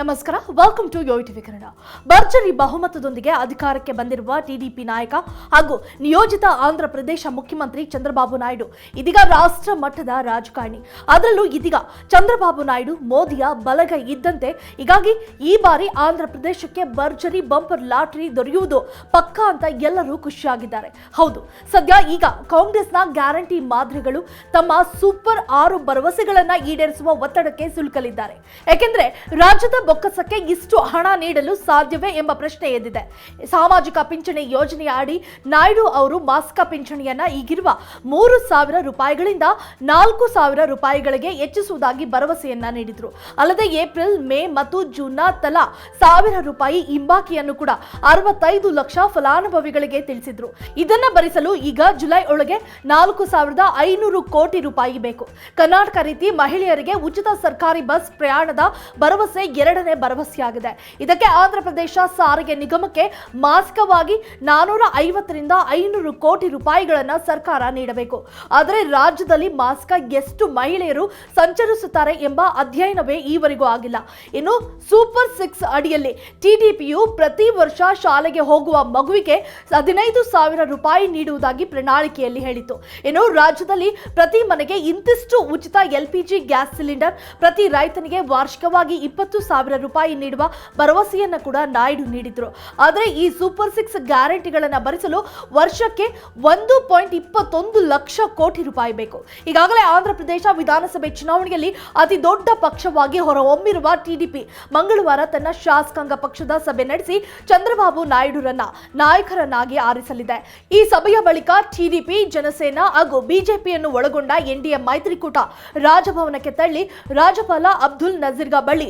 ನಮಸ್ಕಾರ. Welcome to TV Kannada ಭರ್ಜರಿ ಬಹುಮತದೊಂದಿಗೆ ಅಧಿಕಾರಕ್ಕೆ ಬಂದಿರುವ ಟಿಡಿಪಿ ನಾಯಕ ಹಾಗೂ ನಿಯೋಜಿತ ಆಂಧ್ರ ಪ್ರದೇಶ ಮುಖ್ಯಮಂತ್ರಿ ಚಂದ್ರಬಾಬು ನಾಯ್ಡು, ಇದೀಗ ರಾಷ್ಟ್ರ ಮಟ್ಟದ ರಾಜಕಾರಣಿ. ಅದರಲ್ಲೂ ಇದೀಗ ಚಂದ್ರಬಾಬು ನಾಯ್ಡು ಮೋದಿಯ ಬಲಗೈ ಇದ್ದಂತೆ, ಹೀಗಾಗಿ ಈ ಬಾರಿ ಆಂಧ್ರ ಪ್ರದೇಶಕ್ಕೆ ಭರ್ಜರಿ ಬಂಪರ್ ಲಾಟರಿ ದೊರೆಯುವುದು ಪಕ್ಕಾ ಅಂತ ಎಲ್ಲರೂ ಖುಷಿಯಾಗಿದ್ದಾರೆ. ಹೌದು, ಸದ್ಯ ಈಗ ಕಾಂಗ್ರೆಸ್ನ ಗ್ಯಾರಂಟಿ ಮಾದರಿಗಳು ತಮ್ಮ ಸೂಪರ್ ಆರು ಭರವಸೆಗಳನ್ನ ಈಡೇರಿಸುವ ಒತ್ತಡಕ್ಕೆ ಸಿಲುಕಲಿದ್ದಾರೆ. ಯಾಕೆಂದ್ರೆ ರಾಜ್ಯದ ಬೊಕ್ಕಸಕ್ಕೆ ಇಷ್ಟು ಹಣ ನೀಡಲು ಸಾಧ್ಯವೇ ಎಂಬ ಪ್ರಶ್ನೆ ಎದ್ದಿದೆ. ಸಾಮಾಜಿಕ ಪಿಂಚಣಿ ಯೋಜನೆಯ ಅಡಿ ನಾಯ್ಡು ಅವರು ಮಾಸಿಕ ಪಿಂಚಣಿಯನ್ನ ಈಗಿರುವ ಮೂರು ಸಾವಿರ ರೂಪಾಯಿಗಳಿಂದ ನಾಲ್ಕು ಸಾವಿರ ರೂಪಾಯಿಗಳಿಗೆ ಹೆಚ್ಚಿಸುವುದಾಗಿ ಭರವಸೆಯನ್ನ ನೀಡಿದ್ರು. ಅಲ್ಲದೆ ಏಪ್ರಿಲ್, ಮೇ ಮತ್ತು ಜೂನ್ನ ತಲಾ ಸಾವಿರ ರೂಪಾಯಿ ಹಿಂಬಾಕಿಯನ್ನು ಕೂಡ ಅರವತ್ತೈದು ಲಕ್ಷ ಫಲಾನುಭವಿಗಳಿಗೆ ತಿಳಿಸಿದ್ರು. ಇದನ್ನ ಭರಿಸಲು ಈಗ ಜುಲೈ ಒಳಗೆ ನಾಲ್ಕು ಸಾವಿರದ ಐನೂರು ಕೋಟಿ ರೂಪಾಯಿ ಬೇಕು. ಕರ್ನಾಟಕ ರೀತಿ ಮಹಿಳೆಯರಿಗೆ ಉಚಿತ ಸರ್ಕಾರಿ ಬಸ್ ಪ್ರಯಾಣದ ಭರವಸೆ ಎರಡನೇ ಭರವಸೆಯಾಗಿದೆ. ಇದಕ್ಕೆ ಆಂಧ್ರ ಪ್ರದೇಶ ಸಾರಿಗೆ ನಿಗಮಕ್ಕೆ ಮಾಸಿಕವಾಗಿ ನಾನೂರ ಐವತ್ತರಿಂದ ಐನೂರು ಕೋಟಿ ರೂಪಾಯಿಗಳನ್ನು ಸರ್ಕಾರ ನೀಡಬೇಕು. ಆದರೆ ರಾಜ್ಯದಲ್ಲಿ ಮಾಸಿಕ ಎಷ್ಟು ಮಹಿಳೆಯರು ಸಂಚರಿಸುತ್ತಾರೆ ಎಂಬ ಅಧ್ಯಯನವೇ ಈವರೆಗೂ ಆಗಿಲ್ಲ. ಇನ್ನು ಸೂಪರ್ ಸಿಕ್ಸ್ ಅಡಿಯಲ್ಲಿ ಟಿಡಿಪಿಯು ಪ್ರತಿ ವರ್ಷ ಶಾಲೆಗೆ ಹೋಗುವ ಮಗುವಿಗೆ ಹದಿನೈದು ಸಾವಿರ ರೂಪಾಯಿ ನೀಡುವುದಾಗಿ ಪ್ರಣಾಳಿಕೆಯಲ್ಲಿ ಹೇಳಿತು ಇನ್ನು ರಾಜ್ಯದಲ್ಲಿ ಪ್ರತಿ ಮನೆಗೆ ಇಂತಿಷ್ಟು ಉಚಿತ ಎಲ್ಪಿಜಿ ಗ್ಯಾಸ್ ಸಿಲಿಂಡರ್ ಪ್ರತಿ ರೈತನಿಗೆ ವಾರ್ಷಿಕವಾಗಿ ಇಪ್ಪತ್ತು ಸಾವಿರ ರೂಪಾಯಿ ನೀಡುವ ಭರವಸೆಯನ್ನು ಕೂಡ ನಾಯ್ಡು ನೀಡಿದ್ರು. ಆದರೆ ಈ ಸೂಪರ್ ಸಿಕ್ಸ್ ಗ್ಯಾರಂಟಿಗಳನ್ನು ಭರಿಸಲು ವರ್ಷಕ್ಕೆ ಒಂದು ಪಾಯಿಂಟ್ ಇಪ್ಪತ್ತೊಂದು ಲಕ್ಷ ಕೋಟಿ ರೂಪಾಯಿ ಬೇಕು. ಈಗಾಗಲೇ ಆಂಧ್ರ ಪ್ರದೇಶ ವಿಧಾನಸಭೆ ಚುನಾವಣೆಯಲ್ಲಿ ಅತಿ ದೊಡ್ಡ ಪಕ್ಷವಾಗಿ ಹೊರಹೊಮ್ಮಿರುವ ಟಿಡಿಪಿ ಮಂಗಳವಾರ ತನ್ನ ಶಾಸಕಾಂಗ ಪಕ್ಷದ ಸಭೆ ನಡೆಸಿ ಚಂದ್ರಬಾಬು ನಾಯ್ಡುರನ್ನ ನಾಯಕರನ್ನಾಗಿ ಆರಿಸಲಿದೆ. ಈ ಸಭೆಯ ಬಳಿಕ ಟಿಡಿಪಿ ಜನಸೇನಾ ಹಾಗೂ ಬಿಜೆಪಿಯನ್ನು ಒಳಗೊಂಡ ಎನ್ಡಿಎ ಮೈತ್ರಿಕೂಟ ರಾಜಭವನಕ್ಕೆ ತಳ್ಳಿ ರಾಜ್ಯಪಾಲ ಅಬ್ದುಲ್ ನಜೀರ್ಗ ಬಳಿ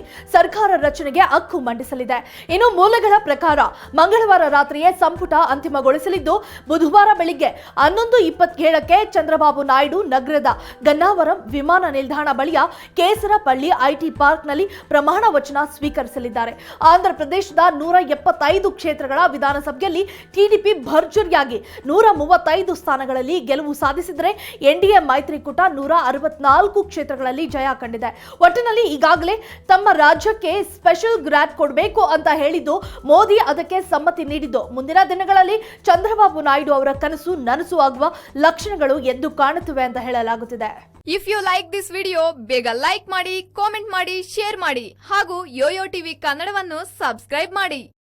ಸರ್ಕಾರ ರಚನೆಗೆ ಹಕ್ಕು ಮಂಡಿಸಲಿದೆ. ಇನ್ನು ಮೂಲಗಳ ಪ್ರಕಾರ ಮಂಗಳವಾರ ರಾತ್ರಿಯೇ ಸಂಪುಟ ಅಂತಿಮಗೊಳಿಸಲಿದ್ದು, ಬುಧವಾರ ಬೆಳಿಗ್ಗೆ ಹನ್ನೊಂದು ಇಪ್ಪತ್ತೇಳಕ್ಕೆ ಚಂದ್ರಬಾಬು ನಾಯ್ಡು ನಗರದ ಗನ್ನಾವರಂ ವಿಮಾನ ನಿಲ್ದಾಣ ಬಳಿಯ ಕೇಸರಪಳ್ಳಿ ಐಟಿ ಪಾರ್ಕ್ನಲ್ಲಿ ಪ್ರಮಾಣ ವಚನ ಸ್ವೀಕರಿಸಲಿದ್ದಾರೆ. ಆಂಧ್ರಪ್ರದೇಶದ ನೂರ ಎಪ್ಪತ್ತೈದು ಕ್ಷೇತ್ರಗಳ ವಿಧಾನಸಭೆಯಲ್ಲಿ ಟಿಡಿಪಿ ಭರ್ಜರಿಯಾಗಿ ನೂರ ಮೂವತ್ತೈದು ಸ್ಥಾನಗಳಲ್ಲಿ ಗೆಲುವು ಸಾಧಿಸಿದರೆ ಎನ್ಡಿಎ ಮೈತ್ರಿಕೂಟ ನೂರ ಅರವತ್ನಾಲ್ಕು ಕ್ಷೇತ್ರಗಳಲ್ಲಿ ಜಯ ಕಂಡಿದೆ. ಒಟ್ಟಿನಲ್ಲಿ ಈಗಾಗಲೇ ತಮ್ಮ ರಾಜ್ಯಕ್ಕೆ ಸ್ಪೆಷಲ್ ಗ್ರಾಂಟ್ ಕೊಡಬೇಕು ಅಂತ ಹೇಳಿದ್ದು ಮೋದಿ ಅದಕ್ಕೆ ಸಮ್ಮತಿ ನೀಡಿದ್ದು. ಮುಂದಿನ ದಿನಗಳಲ್ಲಿ ಚಂದ್ರಬಾಬು ನಾಯ್ಡು ಅವರ ಕನಸು ನನಸು ಆಗುವ ಲಕ್ಷಣಗಳು ಎದ್ದು ಕಾಣುತ್ತವೆ ಅಂತ ಹೇಳಲಾಗುತ್ತಿದೆ. If you like this video ಬೇಗ ಲೈಕ್ ಮಾಡಿ ಕಾಮೆಂಟ್ ಮಾಡಿ ಶೇರ್ ಮಾಡಿ ಹಾಗೂ ಯೋಯೋ ಟಿವಿ ಕನ್ನಡವನ್ನು ಸಬ್ಸ್ಕ್ರೈಬ್ ಮಾಡಿ.